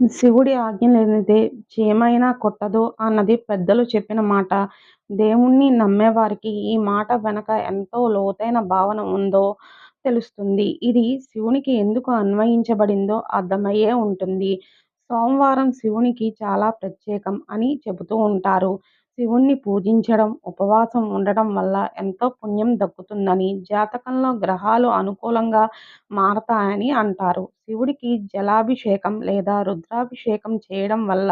శివుడి ఆజ్ఞ లేనిదే చీమైనా అన్నది పెద్దలు చెప్పిన మాట. దేవుణ్ణి నమ్మేవారికి ఈ మాట వెనక ఎంతో లోతైన భావన ఉందో తెలుస్తుంది. ఇది శివునికి ఎందుకు అన్వయించబడిందో అర్థమయ్యే ఉంటుంది. సోమవారం శివునికి చాలా ప్రత్యేకం అని చెబుతూ ఉంటారు. శివుణ్ణి పూజించడం, ఉపవాసం ఉండడం వల్ల ఎంతో పుణ్యం దక్కుతుందని, జాతకంలో గ్రహాలు అనుకూలంగా మారతాయని అంటారు. శివుడికి జలాభిషేకం లేదా రుద్రాభిషేకం చేయడం వల్ల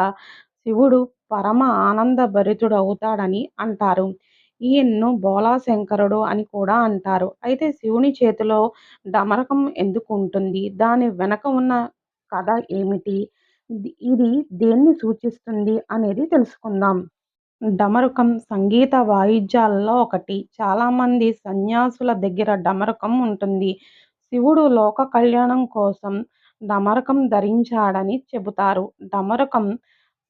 శివుడు పరమ ఆనందభరితుడవుతాడని అంటారు. ఈయన్ను బోలాశంకరుడు అని కూడా అంటారు. అయితే శివుని చేతిలో డమరకం ఎందుకు ఉంటుంది? దాని వెనక ఉన్న కథ ఏమిటి? ఇది దేన్ని సూచిస్తుంది అనేది తెలుసుకుందాం. డమరుకం సంగీత వాయిద్యాలలో ఒకటి. చాలామంది సన్యాసుల దగ్గర డమరుకం ఉంటుంది. శివుడు లోక కళ్యాణం కోసం డమరుకం ధరించాడని చెబుతారు. డమరుకం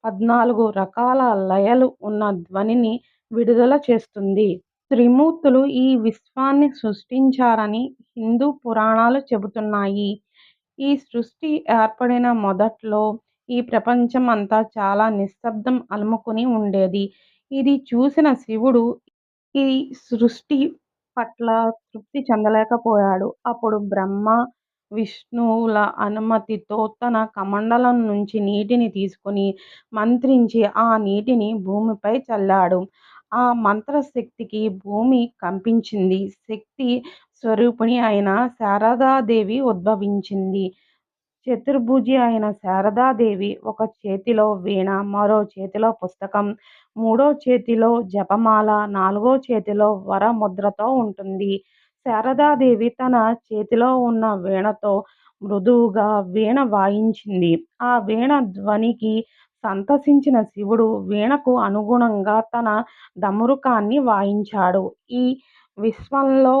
పద్నాలుగు రకాల లయలు ఉన్న ధ్వనిని విడుదల చేస్తుంది. త్రిమూర్తులు ఈ విశ్వాన్ని సృష్టించారని హిందూ పురాణాలు చెబుతున్నాయి. ఈ సృష్టి ఏర్పడిన మొదట్లో ఈ ప్రపంచం అంతా చాలా నిశ్శబ్దం అలుముకుని ఉండేది. ఇది చూసిన శివుడు ఈ సృష్టి పట్ల తృప్తి చెందలేకపోయాడు. అప్పుడు బ్రహ్మ, విష్ణువుల అనుమతితో తన కమండలం నుంచి నీటిని తీసుకొని మంత్రించి ఆ నీటిని భూమిపై చల్లాడు. ఆ మంత్రశక్తికి భూమి కంపించింది. శక్తి స్వరూపిణి అయిన శారదాదేవి ఉద్భవించింది. చతుర్భుజి అయిన శారదాదేవి ఒక చేతిలో వీణ, మరో చేతిలో పుస్తకం, మూడో చేతిలో జపమాల, నాలుగో చేతిలో వరముద్రతో ఉంటుంది. శారదాదేవి తన చేతిలో ఉన్న వీణతో మృదువుగా వీణ వాయించింది. ఆ వీణ ధ్వనికి సంతసించిన శివుడు వీణకు అనుగుణంగా తన డమరుకాన్ని వాయించాడు. ఈ విశ్వంలో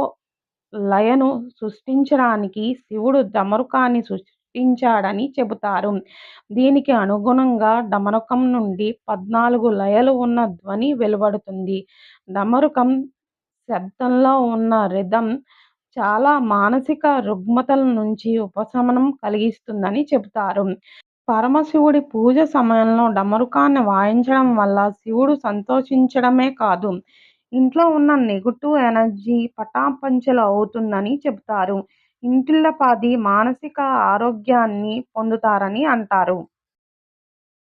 లయను సృష్టించడానికి శివుడు డమరుకాన్ని పుట్టించాడని చెబుతారు. దీనికి అనుగుణంగా డమరుకం నుండి పద్నాలుగు లయలు ఉన్న ధ్వని వెలువడుతుంది. డమరుకం శబ్దంలో ఉన్న రిథం చాలా మానసిక రుగ్మతల నుంచి ఉపశమనం కలిగిస్తుందని చెబుతారు. పరమశివుడి పూజ సమయంలో డమరుకాన్ని వాయించడం వల్ల శివుడు సంతోషించడమే కాదు, ఇంట్లో ఉన్న నెగటివ్ ఎనర్జీ పటాపంచలు అవుతుందని చెబుతారు. ఇంటిల్లపాది మానసిక ఆరోగ్యాన్ని పొందుతారని అంటారు.